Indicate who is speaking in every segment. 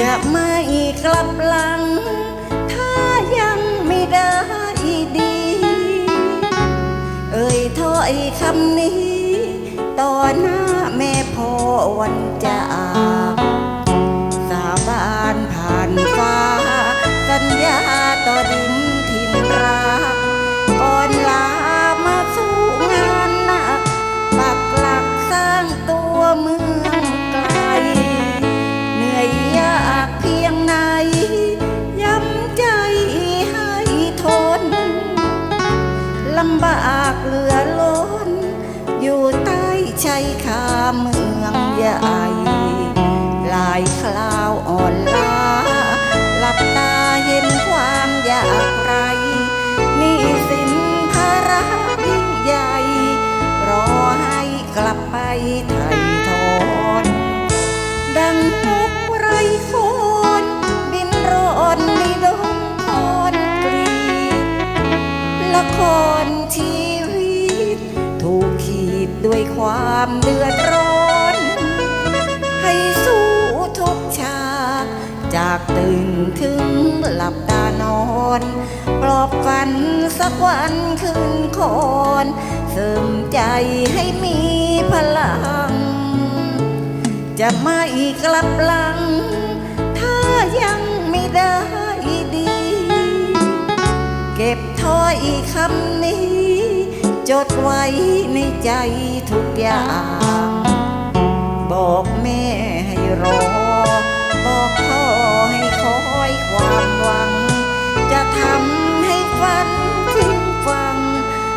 Speaker 1: จะไม่กลับหลัง ถ้ายังไม่ได้ดี เอ่ยถ้อยคำนี้ ต่อหน้าแม่พ่อวันจะอาบสาบานผ่านฟ้า สัญญาต่อดินทิ่รักก่อนลามาสู่งานหนักปักหลักสร้างตัวเมือง ใช้คาเมืองใหญ่หลายคราวอ่อนล้าหลับตาเห็นความอยากไรนี่สินภาระยิ่งใหญ่ รอให้กลับไป ด้วยความเดือดร้อน ให้สู้ทุกฉาจากตื่นถึงหลับตานอน ปลอบฝันสักวันคืนคอนเสริมใจให้มีพลัง จะไม่กลับหลัง ถ้ายังไม่ได้ดี เก็บถ้อยคำนี้ จดไว้ในใจทุกอย่าง บอกแม่ให้รอ บอกพ่อให้คอยความหวัง จะทำให้ฝันถึงฟัง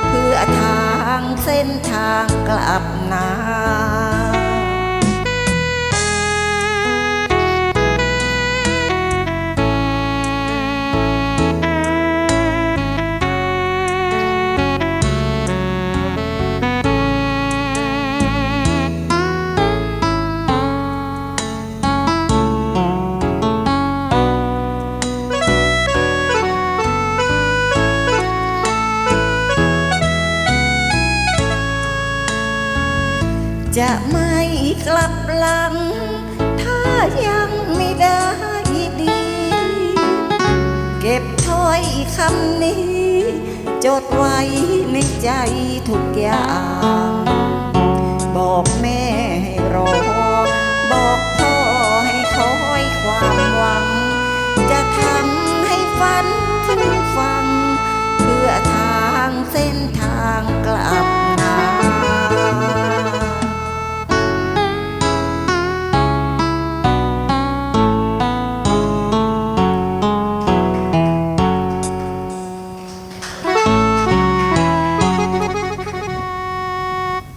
Speaker 1: เพื่อทางเส้นทางกลับนา จะไม่กลับหลัง ถ้ายังไม่ได้ดี เก็บถ้อยคำนี้ จดไว้ในใจทุกอย่าง บอกแม่ให้รอ